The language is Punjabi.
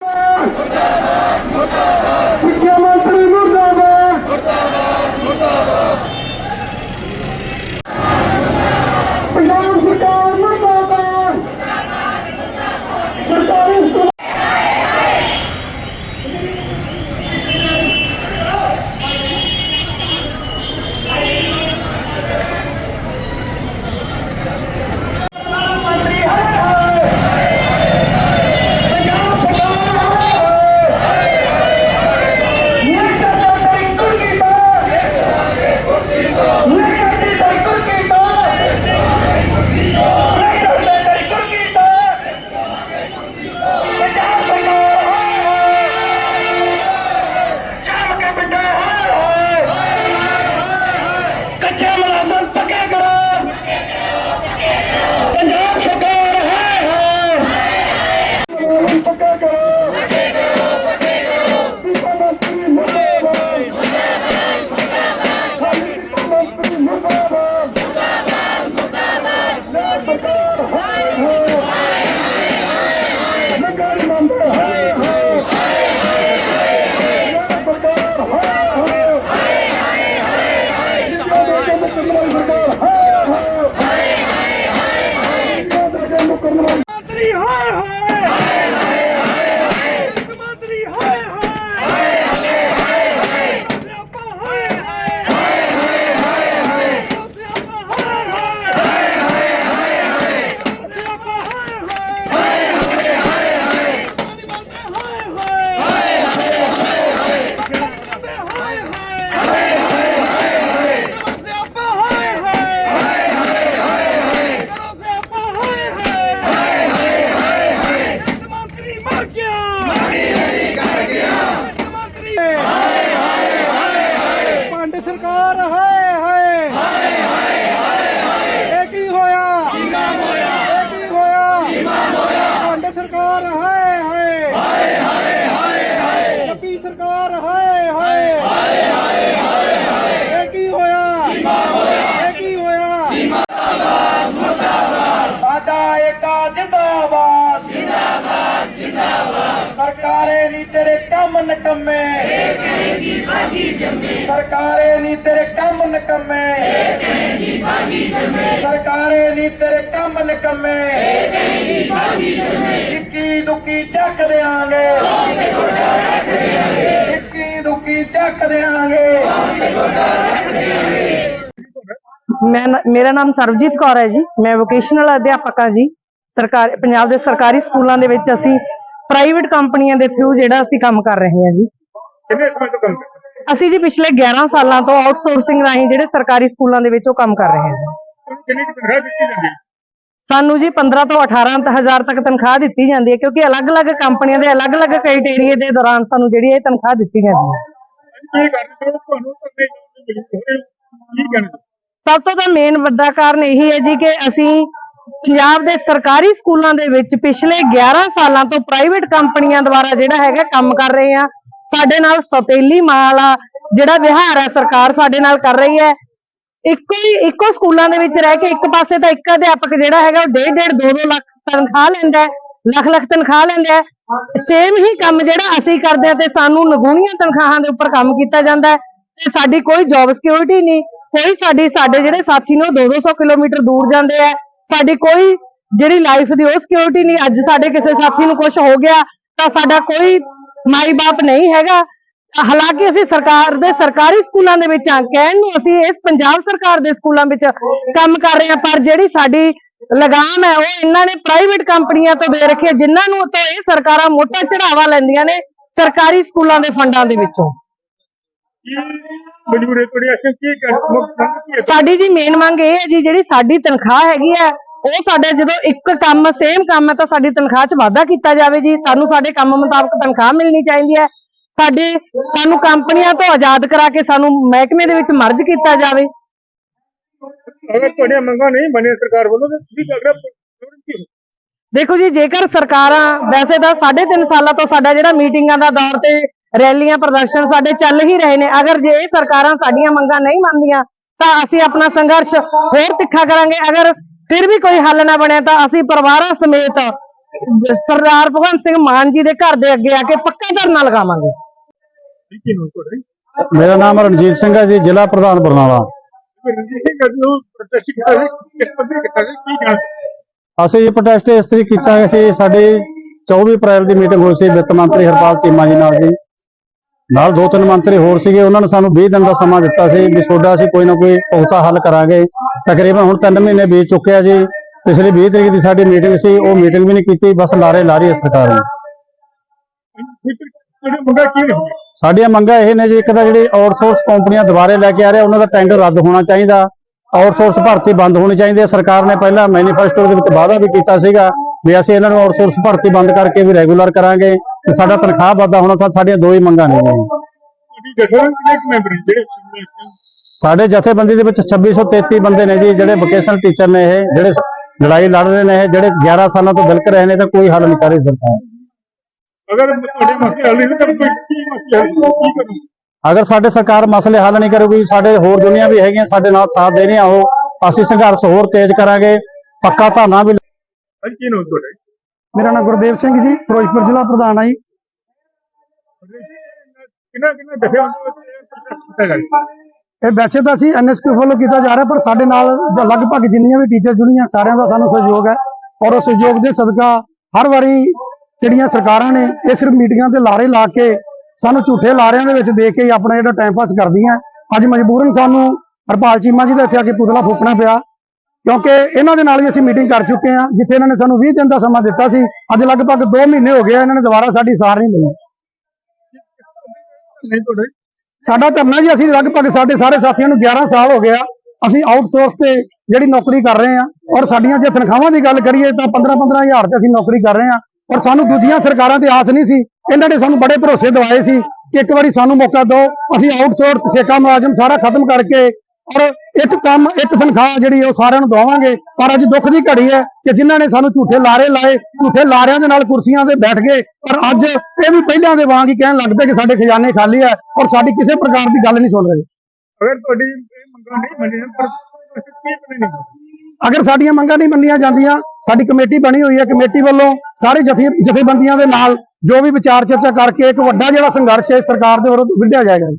该物种的模式产地。ਨਕਮੇ ਇਹ ਕਹੇਗੀ ਭਾਗੀ ਜੰਮੇ। ਸਰਕਾਰੇ ਨੀ ਤੇਰੇ ਕੰਮ ਨਕਮੇ। ਇਹ ਕਹੇਗੀ ਭਾਗੀ ਜੰਮੇ ਸਰਕਾਰੇ ਨੀ ਤੇਰੇ ਕੰਮ ਨਕਮੇ। ਇਹ ਕਹੇਗੀ ਭਾਗੀ ਜੰਮੇ ਇੱਕੀ ਦੁੱਕੀ ਚੱਕ ਦੇਾਂਗੇ ਤੇ ਗੋਡਾ ਰੱਖ ਦੇਾਂਗੇ ਇੱਕੀ ਦੁੱਕੀ ਚੱਕ ਦੇਾਂਗੇ ਮੈਂ ਮੇਰਾ ਨਾਮ ਸਰਬਜੀਤ ਕੌਰ ਹੈ ਜੀ। ਮੈਂ ਵੋਕੇਸ਼ਨਲ ਅਧਿਆਪਕ ਹਾਂ ਜੀ। ਸਰਕਾਰ, ਪੰਜਾਬ ਦੇ ਸਰਕਾਰੀ ਸਕੂਲਾਂ ਦੇ ਵਿੱਚ ਅਸੀਂ ਪ੍ਰਾਈਵੇਟ ਕੰਪਨੀਆਂ ਦੇ ਥਰੂ ਜਿਹੜਾ ਅਸੀਂ ਕੰਮ ਕਰ ਰਹੇ ਹਾਂ ਜੀ। ਕਿੰਨੇ ਸਮੇਂ ਤੋਂ ਕੰਮ ਕਰ ਅਸੀਂ ਜੀ ਪਿਛਲੇ 11 ਸਾਲਾਂ ਤੋਂ ਆਊਟਸੋਰਸਿੰਗ ਰਾਹੀਂ ਜਿਹੜੇ ਸਰਕਾਰੀ ਸਕੂਲਾਂ ਦੇ ਵਿੱਚ ਉਹ ਕੰਮ ਕਰ ਰਹੇ ਹਾਂ ਜੀ। ਕਿੰਨੀ ਕੁ ਤਨਖਾਹ ਦਿੱਤੀ ਜਾਂਦੀ ਹੈ? ਸਾਨੂੰ ਜੀ 15 ਤੋਂ 18 ਹਜ਼ਾਰ ਤੱਕ ਤਨਖਾਹ ਦਿੱਤੀ ਜਾਂਦੀ ਹੈ ਕਿਉਂਕਿ ਅਲੱਗ-ਅਲੱਗ ਕੰਪਨੀਆਂ ਦੇ ਅਲੱਗ-ਅਲੱਗ ਕ੍ਰਾਈਟੇਰੀਆ ਦੇ ਦੌਰਾਨ ਸਾਨੂੰ ਜਿਹੜੀ ਇਹ ਤਨਖਾਹ ਦਿੱਤੀ ਜਾਂਦੀ ਹੈ। ਸਭ ਤੋਂ ਤਾਂ ਮੇਨ ਵੱਡਾ ਕਾਰਨ ਇਹੀ ਹੈ ਜੀ ਕਿ ਅਸੀਂ ਪੰਜਾਬ ਦੇ ਸਰਕਾਰੀ ਸਕੂਲਾਂ ਦੇ ਵਿੱਚ ਪਿਛਲੇ 11 ਸਾਲਾਂ ਤੋਂ ਪ੍ਰਾਈਵੇਟ ਕੰਪਨੀਆਂ ਦੁਆਰਾ ਜਿਹੜਾ ਹੈਗਾ ਕੰਮ ਕਰ ਰਹੇ ਆ। ਸਾਡੇ ਨਾਲ ਸੌਤੇਲੀ ਮਾਲਾ ਜਿਹੜਾ ਵਿਹਾਰ ਹੈ ਸਰਕਾਰ ਸਾਡੇ ਨਾਲ ਕਰ ਰਹੀ ਹੈ। ਇੱਕੋ ਹੀ, ਇੱਕੋ ਸਕੂਲਾਂ ਦੇ ਵਿੱਚ ਰਹਿ ਕੇ ਇੱਕ ਪਾਸੇ ਤਾਂ ਇੱਕ ਅਧਿਆਪਕ ਜਿਹੜਾ ਹੈਗਾ ਉਹ ਡੇਢ ਡੇਢ 2-2 ਲੱਖ ਤਨਖਾਹ ਲੈਂਦਾ ਹੈ, ਲੱਖ ਲੱਖ ਤਨਖਾਹ ਲੈਂਦਾ ਹੈ। ਸੇਮ ਹੀ ਕੰਮ ਜਿਹੜਾ ਅਸੀਂ ਕਰਦੇ ਆ ਤੇ ਸਾਨੂੰ ਨਗੂਣੀਆਂ ਤਨਖਾਹਾਂ ਦੇ ਉੱਪਰ ਕੰਮ ਕੀਤਾ ਜਾਂਦਾ ਹੈ ਤੇ ਸਾਡੀ ਕੋਈ ਜੌਬ ਸਿਕਿਉਰਿਟੀ ਨਹੀਂ। ਕੋਈ ਸਾਡੀ, ਸਾਡੇ ਜਿਹੜੇ ਸਾਥੀ ਨੇ ਉਹ 2-200 ਕਿਲੋਮੀਟਰ ਦੂਰ ਜਾਂਦੇ ਆ। ਸਾਡੀ ਕੋਈ ਜਿਹੜੀ ਲਾਈਫ ਦੀ ਉਹ ਸਿਕਿਉਰਿਟੀ ਨਹੀਂ। ਅੱਜ ਸਾਡੇ ਕਿਸੇ ਸਾਥੀ ਨੂੰ ਕੁਝ ਹੋ ਗਿਆ, ਤਾਂ ਸਾਡਾ ਕੋਈ ਮਾਈ ਬਾਪ ਨਹੀਂ ਹੈਗਾ। ਹਾਲਾਂਕਿ ਅਸੀਂ ਸਰਕਾਰ ਦੇ ਸਰਕਾਰੀ ਸਕੂਲਾਂ ਦੇ ਵਿੱਚ ਆ ਕਹਿਣ ਨੂੰ ਅਸੀਂ ਇਸ ਪੰਜਾਬ ਸਰਕਾਰ ਦੇ ਸਕੂਲਾਂ ਵਿੱਚ ਕੰਮ ਕਰ ਰਹੇ ਹਾਂ, ਪਰ ਜਿਹੜੀ ਸਾਡੀ ਲਗਾਮ ਹੈ, ਉਹ ਇਹਨਾਂ ਨੇ ਪ੍ਰਾਈਵੇਟ ਕੰਪਨੀਆਂ ਤੋਂ ਦੇ ਰੱਖੀ ਹੈ, ਜਿਨ੍ਹਾਂ ਨੂੰ ਤੋਂ ਇਹ ਸਰਕਾਰਾਂ ਮੋਟਾ ਚੜਾਵਾ ਲੈਂਦੀਆਂ ਨੇ ਸਰਕਾਰੀ ਸਕੂਲਾਂ ਦੇ ਫੰਡਾਂ ਦੇ ਵਿੱਚੋਂ। ਮਜਬੂਰੀ ਤੁਹਾਡੀ ਅਸਲ ਕੀ ਕਰ ਮੁੱਖ ਮੰਗ ਕੀ ਹੈ? ਸਾਡੀ ਜੀ ਮੇਨ ਮੰਗ ਇਹ ਹੈ ਜੀ ਜਿਹੜੀ ਸਾਡੀ ਤਨਖਾਹ ਹੈਗੀ ਹੈ ਉਹ ਸਾਡਾ ਜਦੋਂ ਇੱਕ ਕੰਮ ਸੇਮ ਕੰਮ ਹੈ ਤਾਂ ਸਾਡੀ ਤਨਖਾਹ 'ਚ ਵਾਧਾ ਕੀਤਾ ਜਾਵੇ ਜੀ। ਸਾਨੂੰ ਸਾਡੇ ਕੰਮ ਮੁਤਾਬਕ ਤਨਖਾਹ ਮਿਲਣੀ ਚਾਹੀਦੀ ਹੈ। ਸਾਡੇ ਸਾਨੂੰ ਕੰਪਨੀਆਂ ਤੋਂ ਆਜ਼ਾਦ ਕਰਾ ਕੇ ਸਾਨੂੰ ਮਹਿਕਮੇ ਦੇ ਵਿੱਚ ਮਰਜ ਕੀਤਾ ਜਾਵੇ। ਅਗਰ ਤੁਹਾਡੀਆਂ ਮੰਗਾਂ ਨਹੀਂ ਬਣੀਆਂ ਸਰਕਾਰ ਵੱਲੋਂ ਤਾਂ ਤੁਸੀਂ ਅਗਰ ਪ੍ਰੋਬਲਮ ਕੀ ਦੇਖੋ ਜੀ ਜੇਕਰ ਸਰਕਾਰਾਂ ਵੈਸੇ ਤਾਂ 3.5 ਸਾਲਾਂ ਤੋਂ ਸਾਡਾ ਜਿਹੜਾ ਮੀਟਿੰਗਾਂ ਦਾ ਦੌਰ ਤੇ ਰੈਲੀਆਂ ਪ੍ਰਦਰਸ਼ਨ ਸਾਡੇ ਚੱਲ ਹੀ ਰਹੇ ਨੇ। ਅਗਰ ਜੇ ਇਹ ਸਰਕਾਰਾਂ ਸਾਡੀਆਂ ਮੰਗਾਂ ਨਹੀਂ ਮੰਨਦੀਆਂ ਤਾਂ ਅਸੀਂ ਆਪਣਾ ਸੰਘਰਸ਼ ਹੋਰ ਤਿੱਖਾ ਕਰਾਂਗੇ। ਅਗਰ ਫਿਰ ਵੀ ਕੋਈ ਹੱਲ ਨਾ ਬਣਿਆ ਤਾਂ ਅਸੀਂ ਪਰਿਵਾਰਾਂ ਸਮੇਤ ਸਰਦਾਰ ਭਗਵੰਤ ਸਿੰਘ ਮਾਨ ਜੀ ਦੇ ਘਰ ਦੇ ਅੱਗੇ ਆ ਕੇ ਪੱਕਾ ਧਰਨਾ ਲਗਾਵਾਂਗੇ। ਕੀ ਮੇਰਾ ਨਾਮ ਰਣਜੀਤ ਸਿੰਘ ਹੈ ਜੀ ਜ਼ਿਲ੍ਹਾ ਪ੍ਰਧਾਨ ਬਰਨਾਲਾ। ਕੀ ਅਸੀਂ ਇਹ ਪ੍ਰੋਟੈਸਟ ਇਸ ਤਰੀਕੇ ਕੀਤਾ ਹੈ ਸੀ ਸਾਡੀ 24 ਅਪ੍ਰੈਲ ਦੀ ਮੀਟਿੰਗ ਹੋਈ ਸੀ ਵਿੱਤ ਮੰਤਰੀ ਹਰਪਾਲ ਚੀਮਾ ਜੀ ਨਾਲ ਜੀ। ਨਾਲ ਦੋ ਤਿੰਨ ਮੰਤਰੀ ਹੋਰ ਸੀਗੇ ਉਹਨਾਂ ਨੇ ਸਾਨੂੰ 20 ਦਿਨ ਦਾ ਸਮਾਂ ਦਿੱਤਾ ਸੀ ਵੀ ਤੁਹਾਡਾ ਅਸੀਂ ਕੋਈ ਨਾ ਕੋਈ ਪੁਖਤਾ ਹੱਲ ਕਰਾਂਗੇ। ਤਕਰੀਬਨ ਹੁਣ 3 ਮਹੀਨੇ ਬੀਤ ਚੁੱਕੇ ਆ ਜੀ। ਪਿਛਲੀ 20 ਤਰੀਕ ਦੀ ਸਾਡੀ ਮੀਟਿੰਗ ਸੀ ਉਹ ਮੀਟਿੰਗ ਵੀ ਨਹੀਂ ਕੀਤੀ ਬਸ ਲਾਰੇ ਲਾਰੀ ਸਰਕਾਰ ਨੇ। ਸਾਡੀਆਂ ਮੰਗਾਂ ਇਹ ਨੇ ਜੀ ਇੱਕ ਤਾਂ ਜਿਹੜੀ ਆਊਟਸੋਰਸ ਕੰਪਨੀਆਂ ਦੁਬਾਰੇ ਲੈ ਕੇ ਆ ਰਹੇ ਉਹਨਾਂ ਦਾ ਟੈਂਡਰ ਰੱਦ ਹੋਣਾ ਚਾਹੀਦਾ। ਆਊਟਸੋਰਸ ਭਰਤੀ ਬੰਦ ਹੋਣੀ ਚਾਹੀਦੀ ਹੈ ਸਰਕਾਰ ਨੇ ਪਹਿਲਾਂ ਮੈਨੀਫੈਸਟੋ ਦੇ ਵਿੱਚ ਵਾਅਦਾ ਵੀ ਕੀਤਾ ਸੀਗਾ ਵੀ ਅਸੀਂ ਇਹਨਾਂ ਨੂੰ ਆਊਟਸੋਰਸ ਭਰਤੀ ਬੰਦ ਕਰਕੇ ਵੀ ਰੈਗੂਲਰ ਕਰਾਂਗੇ ਤੇ ਸਾਡਾ ਤਨਖਾਹ ਵਾਧਾ ਹੋਣਾ ਸਾ ਸਾਡੀਆਂ ਦੋ ਹੀ ਮੰਗਾਂ ਨੇ ਸਾਡੇ ਜਥੇਬੰਦੀ ਦੇ ਵਿੱਚ 2633 ਬੰਦੇ ਨੇ ਜੀ ਜਿਹੜੇ ਵੋਕੇਸ਼ਨਲ ਟੀਚਰ ਨੇ ਇਹ ਜਿਹੜੇ ਲੜਾਈ ਲੜ ਰਹੇ ਨੇ ਇਹ ਜਿਹੜੇ 11 ਸਾਲਾਂ ਤੋਂ ਵਿਲਕ ਰਹੇ ਨੇ ਤਾਂ ਕੋਈ ਹੱਲ ਨਹੀਂ ਕਰ ਰਹੀ ਸਰਕਾਰ। ਅਗਰ ਤੁਹਾਡੇ ਮਸਲੇ ਹੱਲ ਨਹੀਂ ਤਾਂ ਕੋਈ ਕੀ ਮਸਲੇ ਹੱਲ ਕੀ ਕਰੂੰ ਅਗਰ ਸਾਡੇ ਸਰਕਾਰ ਮਸਲੇ ਹੱਲ ਨਹੀਂ ਕਰੂਗੀ ਸਾਡੇ ਹੋਰ ਦੁਨੀਆ ਵੀ ਹੈਗੀਆਂ ਸਾਡੇ ਨਾਲ ਸਾਥ ਦੇ ਰਹੀਆਂ ਉਹ ਅਸੀਂ ਸੰਘਰਸ਼ ਹੋਰ ਤੇਜ਼ ਕਰਾਂਗੇ ਪੱਕਾ ਧਰਨਾ ਵੀ ਅੱਜ ਕੀ ਨਾਮ ਤੁਹਾਡਾ? ਮੇਰਾ ਨਾਮ ਗੁਰਦੇਵ ਸਿੰਘ ਜੀ ਫਿਰੋਜ਼ਪੁਰ ਜ਼ਿਲ੍ਹਾ ਪ੍ਰਧਾਨ ਆ ਜੀ। ਕਿੰਨਾ ਕਿੰਨਾ ਰਿਹਾ ਇਹ ਵੈਸੇ ਤਾਂ ਅਸੀਂ ਐਨਐਸਕਿਊ ਵੱਲੋਂ ਕੀਤਾ ਜਾ ਰਿਹਾ ਪਰ ਸਾਡੇ ਨਾਲ ਜੋ ਲਗਭਗ ਜਿੰਨੀਆਂ ਵੀ ਟੀਚਰ ਜੁੜੀਆਂ ਸਾਰਿਆਂ ਦਾ ਸਾਨੂੰ ਸਹਿਯੋਗ ਹੈ। ਔਰ ਉਸ ਸਹਿਯੋਗ ਦੇ ਸਦਕਾ ਹਰ ਵਾਰੀ ਜਿਹੜੀਆਂ ਸਰਕਾਰਾਂ ਨੇ ਇਹ ਸਿਰਫ ਮੀਟਿੰਗਾਂ ਤੇ ਲਾਰੇ ਲਾ ਕੇ ਸਾਨੂੰ ਝੂਠੇ ਲਾਰਿਆਂ ਦੇ ਵਿੱਚ ਦੇ ਕੇ ਹੀ ਆਪਣਾ ਜਿਹੜਾ ਟਾਈਮ ਪਾਸ ਕਰਦੀਆਂ। ਅੱਜ ਮਜਬੂਰਨ ਸਾਨੂੰ ਹਰਪਾਲ ਚੀਮਾ ਜੀ ਦਾ ਇੱਥੇ ਆ ਕੇ ਪੁਤਲਾ ਫੂਕਣਾ ਪਿਆ। ਕਿਉਂਕਿ ਇਹਨਾਂ ਦੇ ਨਾਲ ਵੀ ਅਸੀਂ ਮੀਟਿੰਗ ਕਰ ਚੁੱਕੇ ਹਾਂ ਜਿੱਥੇ ਇਹਨਾਂ ਨੇ ਸਾਨੂੰ 20 ਦਿਨ ਦਾ ਸਮਾਂ ਦਿੱਤਾ ਸੀ। ਅੱਜ ਲਗਭਗ 2 ਮਹੀਨੇ ਹੋ ਗਏ ਇਹਨਾਂ ਨੇ ਦੁਬਾਰਾ ਸਾਡੀ ਸਾਰ ਨਹੀਂ ਲਈ ਨਹੀਂ ਤੁਹਾਡਾ? ਸਾਡਾ ਧਰਨਾ ਜੀ ਅਸੀਂ ਲਗਭਗ ਸਾਡੇ ਸਾਰੇ ਸਾਥੀਆਂ ਨੂੰ 11 ਸਾਲ ਹੋ ਗਿਆ ਅਸੀਂ ਆਊਟਸੋਰਸ ਤੇ ਜਿਹੜੀ ਨੌਕਰੀ ਕਰ ਰਹੇ ਹਾਂ ਔਰ ਸਾਡੀਆਂ ਜੇ ਤਨਖਾਹਾਂ ਦੀ ਗੱਲ ਕਰੀਏ ਤਾਂ 15-15 ਹਜ਼ਾਰ ਤੇ ਅਸੀਂ ਨੌਕਰੀ ਕਰ ਰਹੇ ਹਾਂ ਔਰ ਸਾਨੂੰ ਦੂਜੀਆਂ ਸਰਕਾਰਾਂ ਤੇ ਆਸ ਨਹੀਂ ਸੀ। ਇਹਨਾਂ ਨੇ ਸਾਨੂੰ ਬੜੇ ਭਰੋਸੇ ਦਿਵਾਏ ਸੀ ਕਿ ਇੱਕ ਵਾਰੀ ਸਾਨੂੰ ਮੌਕਾ ਦਿਓ। ਅਸੀਂ ਆਊਟਸੋਰਸ ਠੇਕਾ ਮੁਲਾਜ਼ਮ ਸਾਰਾ ਖਤਮ ਕਰਕੇ ਔਰ ਇੱਕ ਕੰਮ ਇੱਕ ਤਨਖਾਹ ਜਿਹੜੀ ਉਹ ਸਾਰਿਆਂ ਨੂੰ ਦਵਾਵਾਂਗੇ। ਪਰ ਅੱਜ ਦੁੱਖ ਦੀ ਘੜੀ ਹੈ ਕਿ ਜਿਨ੍ਹਾਂ ਨੇ ਸਾਨੂੰ ਝੂਠੇ ਲਾਰੇ ਲਾਏ ਝੂਠੇ ਲਾਰਿਆਂ ਦੇ ਨਾਲ ਕੁਰਸੀਆਂ ਤੇ ਬੈਠ ਗਏ ਪਰ ਅੱਜ ਇਹ ਵੀ ਪਹਿਲਾਂ ਦੇ ਵਾਂਗ ਹੀ ਕਹਿਣ ਲੱਗ ਪਏ ਕਿ ਸਾਡੇ ਖਜ਼ਾਨੇ ਖਾਲੀ ਹੈ ਔਰ ਸਾਡੀ ਕਿਸੇ ਪ੍ਰਕਾਰ ਦੀ ਗੱਲ ਨਹੀਂ ਸੁਣ ਰਹੇ। ਅਗਰ ਤੁਹਾਡੀ ਇਹ ਮੰਗਾਂ ਨਹੀਂ ਮੰਨੀਆਂ ਪਰ ਅਗਰ ਸਾਡੀਆਂ ਮੰਗਾਂ ਨਹੀਂ ਮੰਨੀਆਂ ਜਾਂਦੀਆਂ ਸਾਡੀ ਕਮੇਟੀ ਬਣੀ ਹੋਈ ਹੈ ਕਮੇਟੀ ਵੱਲੋਂ ਸਾਰੇ ਜਥੇ ਜਥੇਬੰਦੀਆਂ ਦੇ ਨਾਲ ਜੋ ਵੀ ਵਿਚਾਰ ਚਰਚਾ ਕਰਕੇ ਇੱਕ ਵੱਡਾ ਜਿਹੜਾ ਸੰਘਰਸ਼ ਹੈ ਸਰਕਾਰ ਦੇ ਵਿਰੁੱਧ ਵਿੱਢਿਆ ਜਾਏਗਾ।